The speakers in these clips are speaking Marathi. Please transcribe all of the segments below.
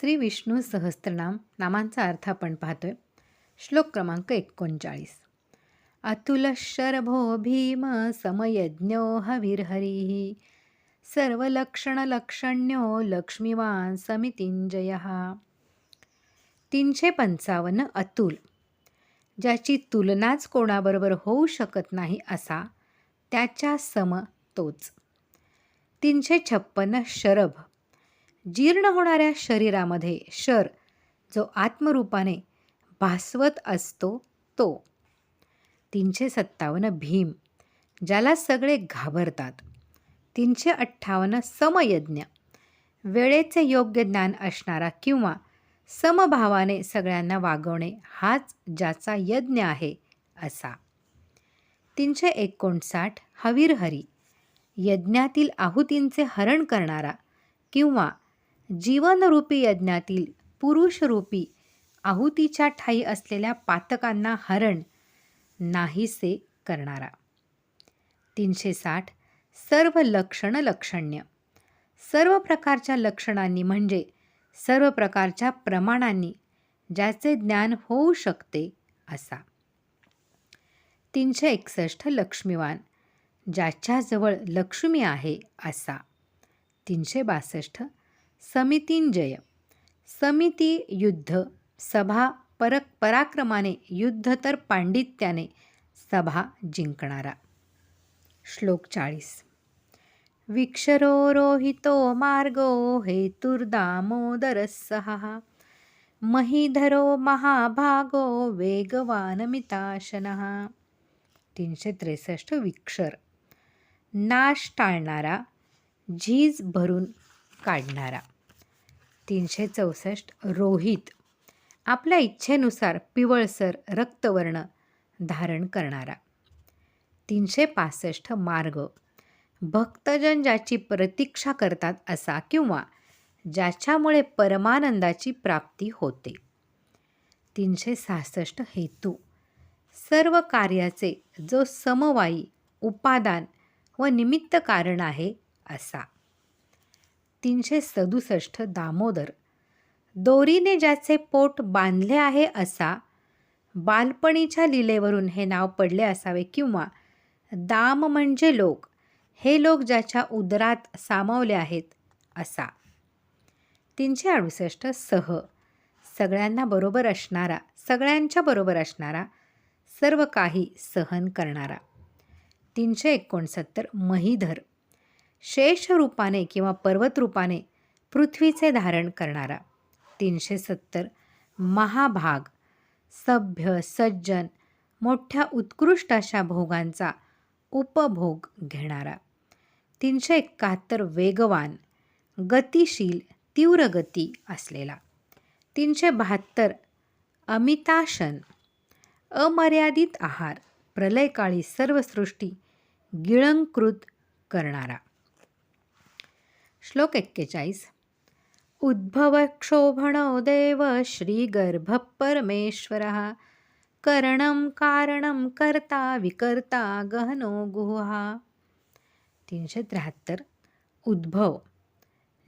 श्री विष्णू सहस्त्रनाम नामांचा अर्थ आपण पाहतोय. श्लोक क्रमांक एकोणचाळीस. अतुल शरभो भीम समयज्ञो हविर्हरिः. सर्वलक्षणलक्षण्यो लक्ष्मीवान समितिंजय. तीनशे पंचावन्न अतुल. ज्याची तुलनाच कोणाबरोबर होऊ शकत नाही असा त्याच्या सम तोच. तीनशे छप्पन्न शरभ. जीर्ण होणाऱ्या शरीरामध्ये शर जो आत्मरूपाने भास्वत असतो तो. तीनशे सत्तावन्न भीम ज्याला सगळे घाबरतात. तीनशे अठ्ठावन्न समयज्ञ वेळेचे योग्य ज्ञान असणारा किंवा समभावाने सगळ्यांना वागवणे हाच ज्याचा यज्ञ आहे असा. तीनशे एकोणसाठ हवीरहरी यज्ञातील आहुतींचे हरण करणारा किंवा जीवनरूपी यज्ञातील पुरुषरूपी आहुतीच्या ठाई असलेल्या पातकांना हरण नाहीसे करणारा. तीनशे साठ सर्व लक्षण लक्षण्य. सर्व प्रकारच्या लक्षणांनी म्हणजे सर्व प्रकारच्या प्रमाणांनी ज्याचे ज्ञान होऊ शकते असा. तीनशे एकसष्ट लक्ष्मीवान ज्याच्याजवळ लक्ष्मी आहे असा. तीनशे बासष्ट समितींजय समिती युद्ध सभा परक पराक्रमाने युद्ध तर पांडित्याने सभा जिंकणारा। श्लोक चाळीस. विक्षरो रोहितो मार्गो हेतुर्दामोदरसहा महीधरो महाभागो वेगवानमिताशनः। तीनशे त्रेसष्ट विक्षर। नाश टाळणारा झीज भरून काढणारा. तीनशे चौसष्ट रोहित. आपल्या इच्छेनुसार पिवळसर रक्तवर्ण धारण करणारा. तीनशे पासष्ट मार्ग. भक्तजन ज्याची प्रतीक्षा करतात असा किंवा ज्याच्यामुळे परमानंदाची प्राप्ती होते. तीनशे सहासष्ट हेतू. सर्व कार्याचे जो समवायी उपादान व निमित्त कारण आहे असा. तीनशे सदुसष्ट दामोदर. दोरीने ज्याचे पोट बांधले आहे असा बालपणीच्या लिलेवरून हे नाव पडले असावे किंवा दाम म्हणजे लोक हे लोक ज्याच्या उदरात सामावले आहेत असा. तीनशे अडुसष्ट सह सगळ्यांना बरोबर असणारा सगळ्यांच्या बरोबर असणारा सर्व काही सहन करणारा. तीनशे एकोणसत्तर महीधर. शेष रूपाने किंवा पर्वतरूपाने पृथ्वीचे धारण करणारा. तीनशे सत्तर महाभाग. सभ्य सज्जन मोठ्या उत्कृष्ट अशा भोगांचा उपभोग घेणारा. तीनशे एकाहत्तर वेगवान गतिशील तीव्र गती असलेला. तीनशे बहात्तर अमिताशन. अमर्यादित आहार प्रलयकाळी सर्व सृष्टी गिळंकृत करणारा. श्लोक एक्केचाळीस. उद्भव क्षोभणो देव श्रीगर्भ परमेश्वर करणं कारणं कर्ता विकर्ता गहनो गुहा. तीनशे त्र्याहत्तर उद्भव.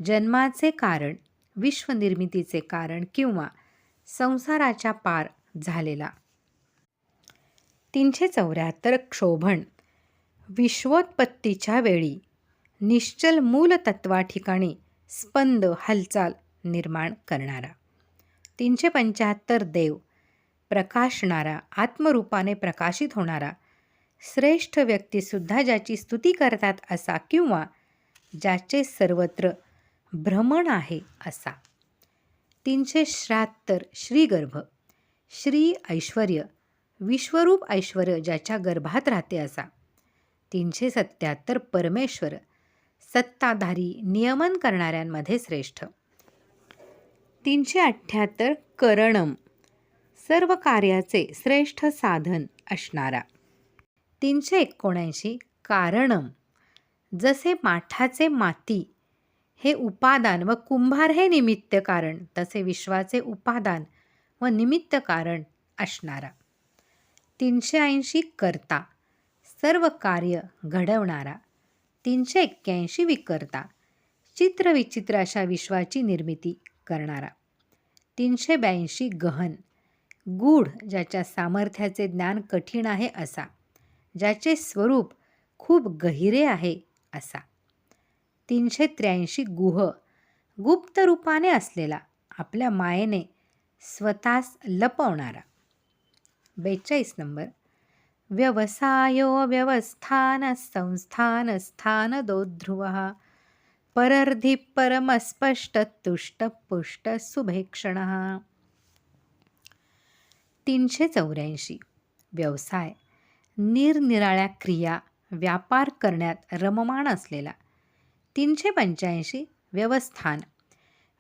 जन्माचे कारण विश्वनिर्मितीचे कारण किंवा संसाराच्या पार झालेला. तीनशे चौऱ्याहत्तर क्षोभण. विश्वोत्पत्तीच्या वेळी निश्चल मूलतत्वा ठिकाणी स्पंद हालचाल निर्माण करणारा. तीनशे पंच्याहत्तर देव प्रकाशणारा आत्मरूपाने प्रकाशित होणारा श्रेष्ठ व्यक्तीसुद्धा ज्याची स्तुती करतात असा किंवा ज्याचे सर्वत्र भ्रमण आहे असा. तीनशे श्र्याहत्तर श्रीगर्भ श्री ऐश्वर विश्वरूप ऐश्वर ज्याच्या गर्भात राहते असा. तीनशे सत्याहत्तर परमेश्वर सत्ताधारी नियमन करणाऱ्यांमध्ये श्रेष्ठ. तीनशे अठ्ठ्याहत्तर करणम सर्व कार्याचे श्रेष्ठ साधन असणारा. तीनशे एकोणऐंशी कारणम जसे माठाचे माती हे उपादान व कुंभार हे निमित्त कारण तसे विश्वाचे उपादान व निमित्त कारण असणारा. तीनशे ऐंशी करता सर्व कार्य घडवणारा. तीनशे एक्क्याऐंशी विकर्ता चित्रविचित्र अशा विश्वाची निर्मिती करणारा. तीनशे ब्याऐंशी गहन. गूढ ज्याच्या सामर्थ्याचे ज्ञान कठीण आहे असा. ज्याचे स्वरूप खूप गहिरे आहे असा. तीनशे त्र्याऐंशी गुह. गुप्त रूपाने असलेला. आपल्या मायेने स्वतःस लपवणारा. बेचाळीस नंबर. व्यवसायो व्यवस्थानसंस्थानस्थानदोध्रुवः। संस्थान स्थान दोध्रुव तीनशे चौऱ्याऐंशी. व्यवसाय. निरनिराळ्या क्रिया व्यापार करण्यात रममाण असलेला. तीनशे पंच्याऐंशी. व्यवस्थान.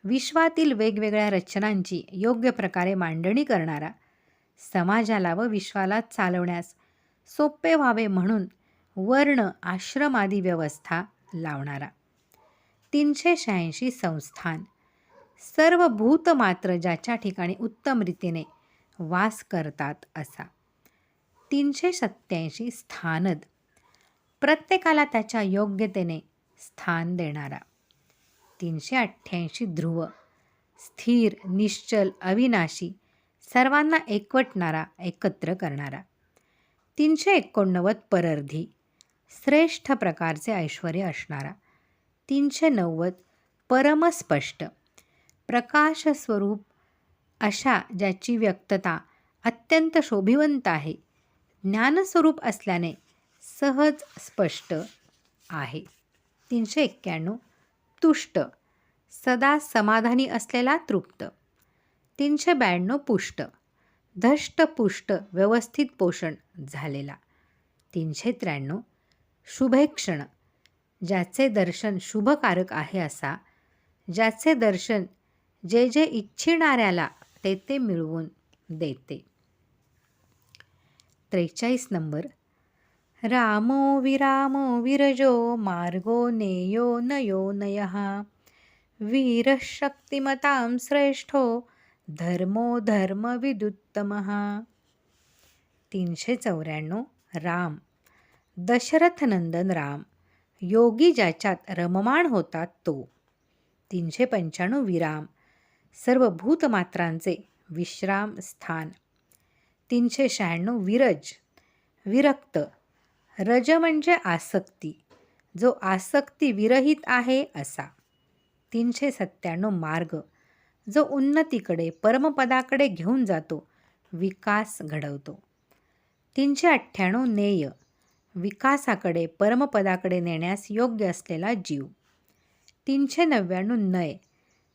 विश्वातील वेगवेगळ्या रचनांची योग्य प्रकारे मांडणी करणारा. समाजाला व विश्वाला चालवण्यास सोपे व्हावे म्हणून वर्ण आश्रमादी व्यवस्था लावणारा. तीनशे शहाऐंशी संस्थान. सर्व भूत मात्र ज्याच्या ठिकाणी उत्तम रीतीने वास करतात असा. तीनशे सत्याऐंशी स्थानद. प्रत्येकाला त्याच्या योग्यतेने स्थान देणारा. तीनशे अठ्ठ्याऐंशी ध्रुव. स्थिर निश्चल अविनाशी सर्वांना एकवटणारा एकत्र करणारा. तीनशे एकोणनव्वद परर्धी. श्रेष्ठ प्रकारचे ऐश्वर असणारा. तीनशे नव्वद परमस्पष्ट. प्रकाशस्वरूप अशा ज्याची व्यक्तता अत्यंत शोभिवंत आहे. ज्ञानस्वरूप असल्याने सहज स्पष्ट आहे. तीनशे एक्क्याण्णव तुष्ट. सदा समाधानी असलेला तृप्त. तीनशे ब्याण्णव पुष्ट. धष्टपुष्ट व्यवस्थित पोषण झालेला. तीनशे त्र्याण्णव शुभेक्षण ज्याचे दर्शन शुभकारक आहे असा ज्याचे दर्शन जे जे इच्छिणाऱ्याला ते ते मिळवून देते. त्रेचाळीस नंबर रामो विरामो विरजो मार्गो नेयो नयो नयः वीरशक्तिमतां श्रेष्ठो धर्मो धर्मविदुत्तमः तीनशे चौऱ्याण्णव राम. दशरथनंदन राम. योगी ज्याच्यात रममाण होतात तो. तीनशे पंच्याण्णव विराम. सर्व भूतमात्रांचे विश्राम स्थान. तीनशे शहाण्णव विरज. विरक्त. रज म्हणजे आसक्ती. जो आसक्ती विरहित आहे असा. तीनशे सत्त्याण्णव मार्ग. जो उन्नतीकडे परमपदाकडे घेऊन जातो विकास घडवतो. तीनशे अठ्ठ्याण्णव नेय विकासाकडे परमपदाकडे नेण्यास योग्य असलेला जीव. तीनशे नव्याण्णव नय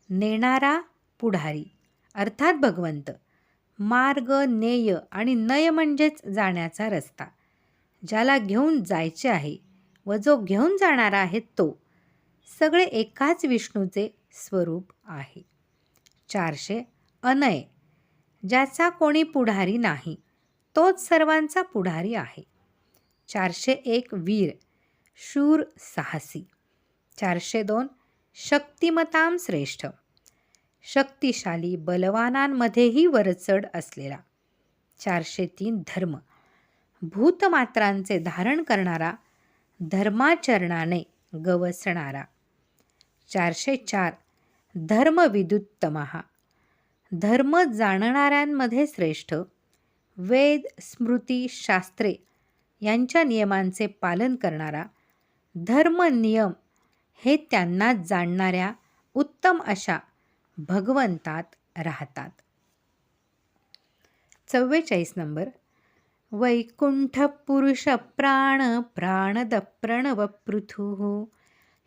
नेणारा पुढारी. अर्थात भगवंत मार्ग नेय आणि नय म्हणजेच जाण्याचा रस्ता. ज्याला घेऊन जायचे आहे व जो घेऊन जाणारा आहे तो सगळे एकाच विष्णूचे स्वरूप आहे. चारशे अनय ज्याचा कोणी पुढारी नाही तोच सर्वांचा पुढारी आहे. चारशे एक वीर शूर साहसी. चारशे दोन शक्तिमताम श्रेष्ठ. शक्तिशाली बलवानांमध्येही वरचढ असलेला. चारशे तीन धर्म. भूतमात्रांचे धारण करणारा धर्माचरणाने गवसणारा. चारशे चार धर्मविदुत्तमहा धर्म जाणणाऱ्यांमध्ये श्रेष्ठ वेद स्मृती शास्त्रे यांच्या नियमांचे पालन करणारा धर्मनियम हे त्यांना जाणणाऱ्या उत्तम अशा भगवंतात राहतात. चव्वेचाळीस नंबर. वैकुंठ पुरुष प्राण प्राणद प्रणव पृथु.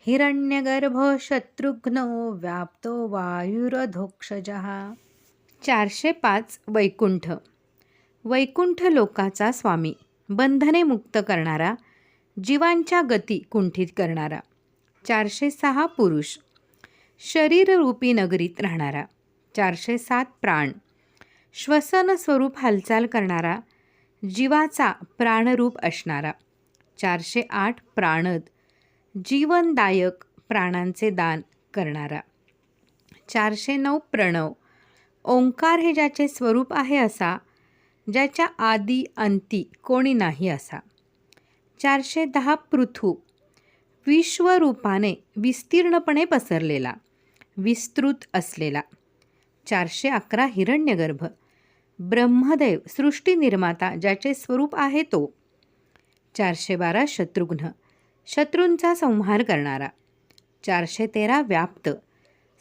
हिरण्यगर्भ शत्रुघ्नो व्याप्तो वायुरधोक्षजः। चारशे पाच वैकुंठ। वैकुंठ लोकाचा स्वामी बंधने मुक्त करणारा जीवांच्या गती कुंठित करणारा चारशे सहा पुरुष शरीररूपी नगरीत राहणारा चारशे सात प्राण श्वसन स्वरूप हालचाल करणारा जीवाचा प्राणरूप असणारा चारशे आठ प्राणद जीवनदायक प्राणांचे दान करणारा. चारशे नऊ प्रणव. ओंकार हे ज्याचे स्वरूप आहे असा ज्याच्या आदी अंती कोणी नाही असा. चारशे दहा पृथू. विश्वरूपाने विस्तीर्णपणे पसरलेला विस्तृत असलेला. चारशे अकरा हिरण्यगर्भ. ब्रह्मदेव सृष्टी निर्माता ज्याचे स्वरूप आहे तो. चारशे बारा शत्रुघ्न. शत्रूंचा संहार करणारा. चारशे तेरा व्याप्त.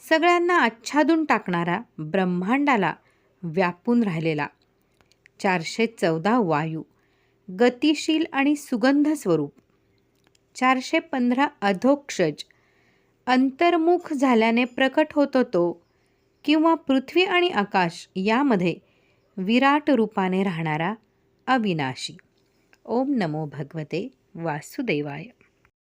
सगळ्यांना आच्छादून टाकणारा ब्रह्मांडाला व्यापून राहिलेला. चारशे चौदा वायू. गतिशील आणि सुगंध स्वरूप. चारशे पंधरा अधोक्षज. अंतर्मुख झाल्याने प्रकट होतो तो किंवा पृथ्वी आणि आकाश यामध्ये विराट रूपाने राहणारा अविनाशी. ओम नमो भगवते वासुदेवाय.